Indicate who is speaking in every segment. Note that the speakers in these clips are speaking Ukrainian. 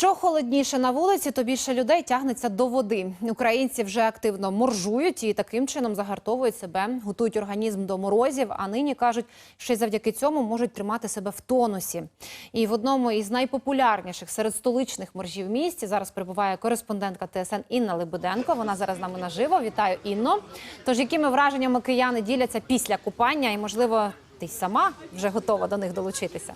Speaker 1: Що холодніше на вулиці, то більше людей тягнеться до води. Українці вже активно моржують і таким чином загартовують себе, готують організм до морозів. А нині кажуть, що й завдяки цьому можуть тримати себе в тонусі. І в одному із найпопулярніших серед столичних моржів місті зараз перебуває кореспондентка ТСН Інна Лебеденко. Вона зараз з нами наживо. Вітаю, Інно. Тож якими враженнями кияни діляться після купання, і можливо, ти сама вже готова до них долучитися?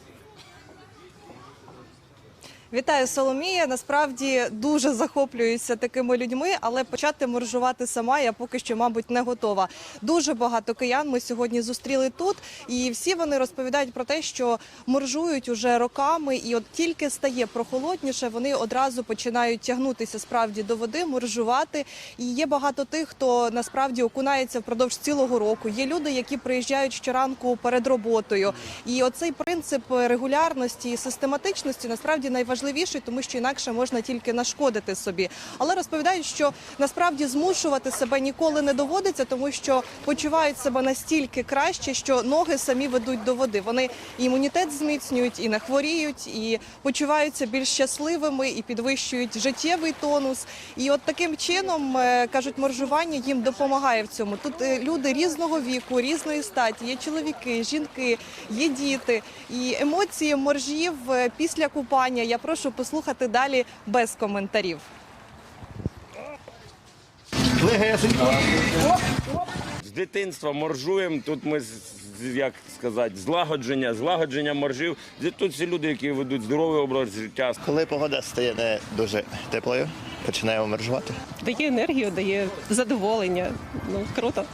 Speaker 2: Вітаю, Соломія. Насправді дуже захоплююся такими людьми, але почати моржувати сама я поки що, мабуть, не готова. Дуже багато киян ми сьогодні зустріли тут, і всі вони розповідають про те, що моржують уже роками, і от тільки стає прохолодніше, вони одразу починають тягнутися справді до води, моржувати. І є багато тих, хто насправді окунається впродовж цілого року. Є люди, які приїжджають щоранку перед роботою. І оцей принцип регулярності і систематичності насправді найважливіший, тому що інакше можна тільки нашкодити собі. Але розповідають, що насправді змушувати себе ніколи не доводиться, тому що почувають себе настільки краще, що ноги самі ведуть до води. Вони і імунітет зміцнюють, і не хворіють, і почуваються більш щасливими, і підвищують життєвий тонус. І от таким чином е, кажуть, моржування їм допомагає в цьому. Тут е, люди різного віку, різної статі, є чоловіки, жінки, є діти. І емоції моржів е, після купання я прошу послухати далі без коментарів.
Speaker 3: Легесенько. З дитинства моржуємо. Тут ми як сказати, злагодження, злагодження моржів. Тут всі люди, які ведуть здоровий образ життя.
Speaker 4: Коли погода стає не дуже теплою, починаємо мержувати.
Speaker 5: дає енергію, дає задоволення. Ну круто.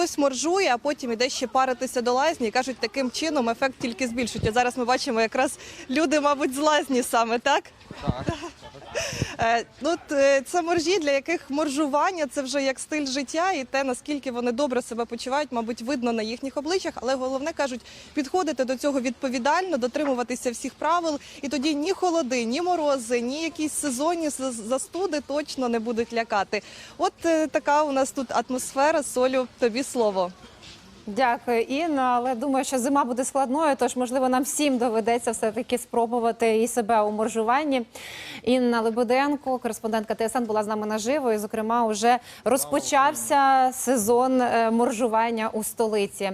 Speaker 2: Хтось моржує, а потім іде ще паритися до лазні. Кажуть, таким чином ефект тільки збільшується. Зараз ми бачимо якраз люди, мабуть, з лазні саме так. Так. Ну, от, е, це моржі, для яких моржування це вже як стиль життя, і те, наскільки вони добре себе почувають, мабуть, видно на їхніх обличчях. Але головне кажуть, підходити до цього відповідально, дотримуватися всіх правил, і тоді ні холоди, ні морози, ні якісь сезонні застуди точно не будуть лякати. От е, така у нас тут атмосфера. Солю, тобі слово.
Speaker 1: Дякую, Інна. Але думаю, що зима буде складною, тож можливо нам всім доведеться все таки спробувати і себе у моржуванні. Інна Лебеденко, кореспондентка ТСН, була з нами наживо. І, зокрема, вже розпочався сезон е, моржування у столиці.